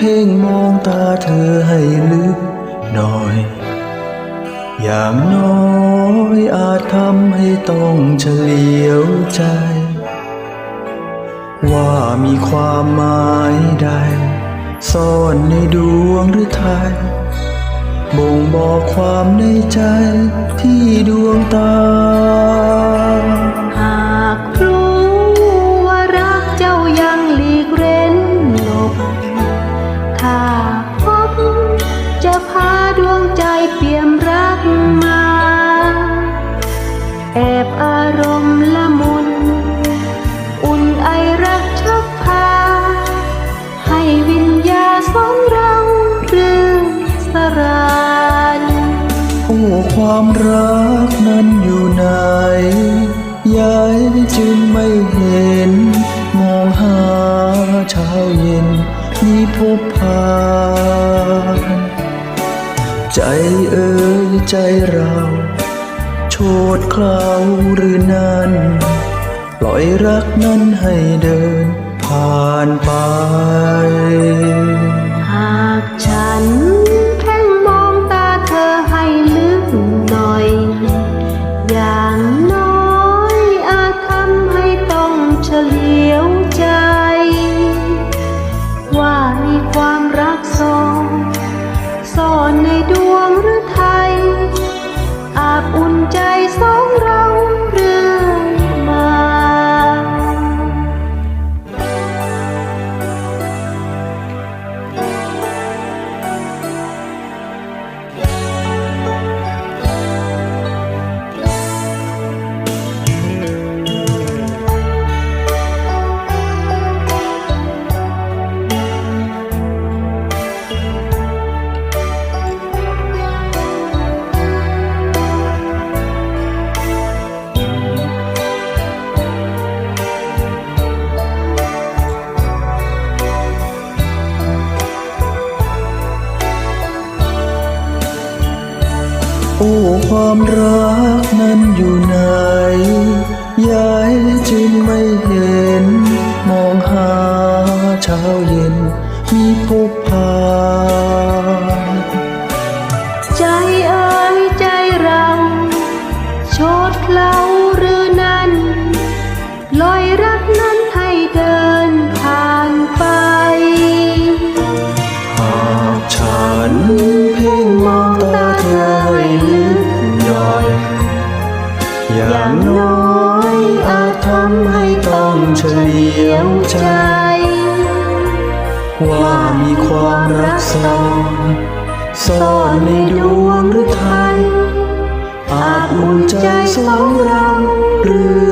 เพ่งมองตาเธอให้ลึกหน่อย อย่างน้อยอาจทำให้ต้องเฉลียวใจ ว่ามีความหมายใด ซ่อนในดวงหรือไทยบ่งบอกความในใจที่ดวงตา โอ้ความรักนั้นอยู่ไหน ยายจึงไม่เห็น มองหาเช้าเย็นมีพบผ่านใจเอ่ยใจเรา โชดเคลาหรือนั้นปล่อยรักนั้นให้เดินผ่านไป หากฉัน โอ้ความรักนั้นอยู่ไหนยายจึงไม่เห็น มองหาเช้าเย็นมีพบผ่านใจเอ่ยใจเราโชดเคล้าหรือนั้นลอยรักนั้นให้เดิน วใจ ว่ามีความรักซ่อนซ่อนในดวงหรือไทยอาจอุ่นใจสองเราหรือ